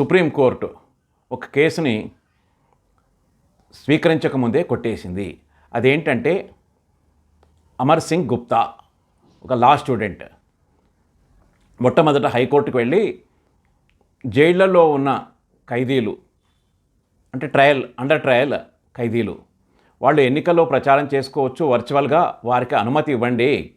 Supreme court ఒక కేసుని స్వీకరించకముందే కొట్టేసింది. అదేంటంటే అమర్ సింగ్ గుప్తా ఒక లా స్టూడెంట్. మొట్టమొదట హైకోర్టుకు వెళ్ళి జైళ్ళలో ఉన్న ఖైదీలు అంటే ట్రయల్ అండర్ ట్రయల్ ఖైదీలు వాళ్ళు ఎన్నికల్లో ప్రచారం చేసుకోవచ్చు వర్చువల్గా వారికి అనుమతి ఇవ్వండి.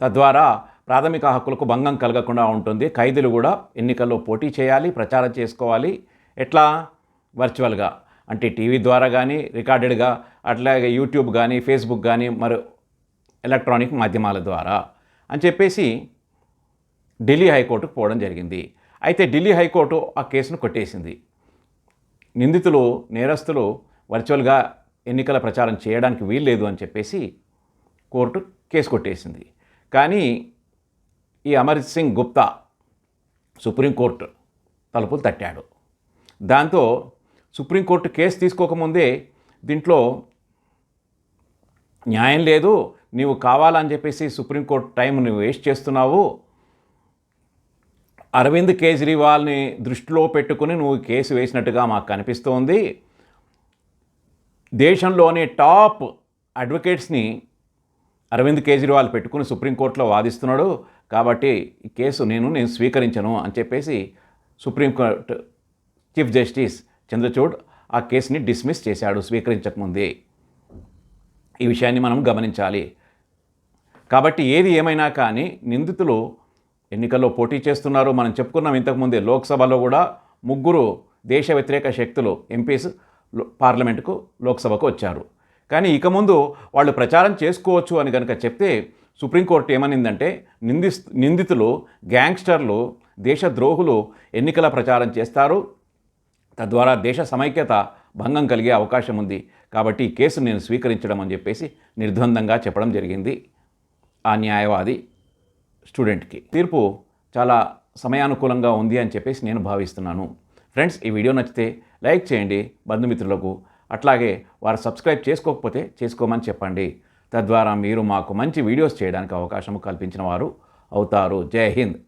తద్వారా ప్రాథమిక హక్కులకు భంగం కలగకుండా ఉంటుంది. ఖైదీలు కూడా ఎన్నికల్లో పోటీ చేయాలి ప్రచారం చేసుకోవాలి. ఎట్లా? వర్చువల్గా. అంటే టీవీ ద్వారా కానీ రికార్డెడ్గా అట్లాగే యూట్యూబ్ కానీ ఫేస్బుక్ కానీ మరి ఎలక్ట్రానిక్ మాధ్యమాల ద్వారా అని చెప్పేసి ఢిల్లీ హైకోర్టుకు పోవడం జరిగింది. అయితే ఢిల్లీ హైకోర్టు ఆ కేసును కొట్టేసింది. నిందితులు నేరస్తులు వర్చువల్గా ఎన్నికల ప్రచారం చేయడానికి వీల్లేదు అని చెప్పేసి కోర్టు కేసు కొట్టేసింది. కానీ ఈ అమర్ సింగ్ గుప్తా సుప్రీంకోర్టు తలుపులు తట్టాడు. దాంతో సుప్రీంకోర్టు కేసు తీసుకోకముందే దీంట్లో న్యాయం లేదు నీవు కావాలని చెప్పేసి సుప్రీంకోర్టు టైం నువ్వు వేస్ట్ చేస్తున్నావు అరవింద్ కేజ్రీవాల్ని దృష్టిలో పెట్టుకుని నువ్వు కేసు వేసినట్టుగా మాకు కనిపిస్తోంది. దేశంలోని టాప్ అడ్వకేట్స్ని అరవింద్ కేజ్రీవాల్ పెట్టుకుని సుప్రీంకోర్టులో వాదిస్తున్నాడు. కాబట్టి ఈ కేసు నేను నేను స్వీకరించను అని చెప్పేసి సుప్రీంకోర్టు చీఫ్ జస్టిస్ చంద్రచూడ్ ఆ కేసుని డిస్మిస్ చేశాడు స్వీకరించకముందే ఈ విషయాన్ని మనం గమనించాలి. కాబట్టి ఏది ఏమైనా కానీ నిందితులు ఎన్నికల్లో పోటీ చేస్తున్నారు. మనం చెప్పుకున్నాం ఇంతకుముందే లోక్సభలో కూడా ముగ్గురు దేశ వ్యతిరేక శక్తులు ఎంపీస్ పార్లమెంటుకు లోక్సభకు వచ్చారు. కానీ ఇక ముందు వాళ్ళు ప్రచారం చేసుకోవచ్చు అని కనుక చెప్తే సుప్రీంకోర్టు ఏమనిందంటే నింది నిందితులు గ్యాంగ్స్టర్లు దేశద్రోహులు ఎన్నికల ప్రచారం చేస్తారు. తద్వారా దేశ సమైక్యత భంగం కలిగే అవకాశం ఉంది. కాబట్టి ఈ కేసు నేను స్వీకరించడం అని చెప్పేసి నిర్ద్వందంగా చెప్పడం జరిగింది ఆ న్యాయవాది స్టూడెంట్కి. తీర్పు చాలా సమయానుకూలంగా ఉంది అని చెప్పేసి నేను భావిస్తున్నాను. ఫ్రెండ్స్ ఈ వీడియో నచ్చితే లైక్ చేయండి. బంధుమిత్రులకు అట్లాగే వారు సబ్స్క్రైబ్ చేసుకోకపోతే చేసుకోమని చెప్పండి. తద్వారా మీరు మాకు మంచి వీడియోస్ చేయడానికి అవకాశం కల్పించిన వారు అవుతారు. జై హింద్.